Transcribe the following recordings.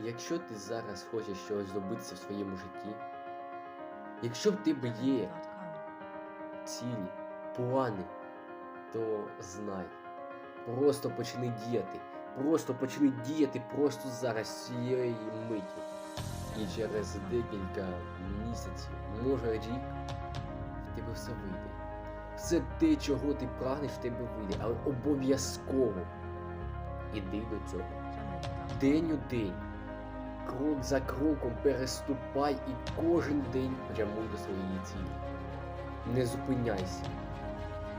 Якщо ти зараз хочеш щось добитися в своєму житті, якщо в тебе є цілі, плани, то знай. Просто почни діяти. Просто почни діяти просто зараз цієї миті. І через декілька місяців, може рік, в тебе все вийде. Все те, чого ти прагнеш, в тебе вийде, але обов'язково іди до цього. День у день, крок за кроком переступай і кожен день прямуй до своєї цілі. Не зупиняйся.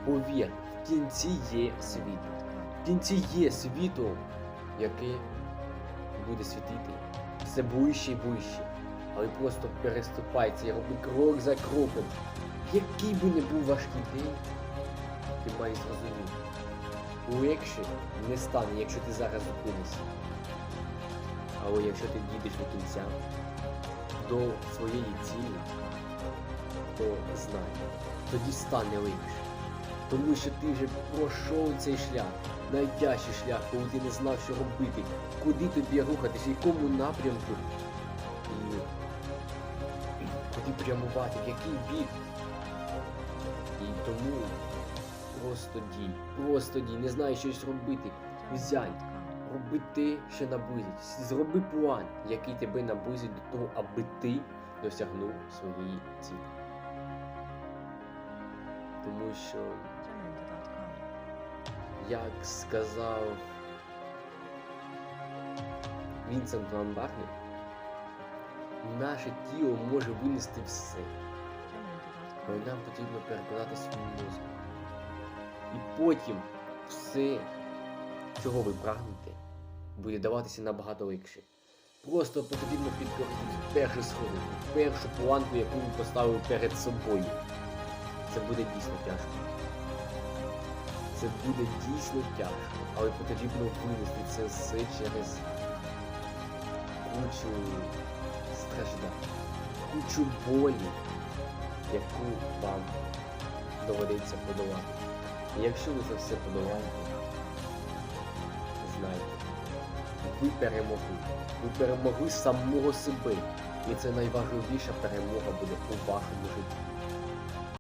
Повір, в кінці є світло. В кінці є світло, яке буде світити все ближче і ближче. Але просто переступай це і роби крок за кроком. Який би не був важкий день, ти маєш зрозуміти. Легше не стане, якщо ти зараз зупинишся. Але якщо ти дійдеш до кінця, до своєї цілі, то знай, тоді стане легше. Тому що ти вже пройшов цей шлях, найтяжчий шлях, коли ти не знав, що робити, куди тобі рухатись, в якому напрямку, і куди прямувати, в який бік. І тому просто дій, просто дій, не знаю щось робити. Взянь, роби те, що наблизить. Зроби план, який тебе наблизить до того, аби ти досягнув своєї цілі. Тому що, як сказав Вінсент Ван Барні, наше тіло може винести все, але нам потрібно переконати свій мозок. І потім все, чого ви прагнете, буде даватися набагато легше. Просто потрібно підкорити першу сходинку, першу планку, яку ви поставили перед собою. Це буде дійсно тяжко. Це буде дійсно тяжко, але потрібно винести це все через кучу страждань, кучу болі, яку вам доведеться подолати. І якщо ви це все подолаєте, знайте, ви перемогли. Ви перемогли самого себе. І це найважливіша перемога буде у вашому житті.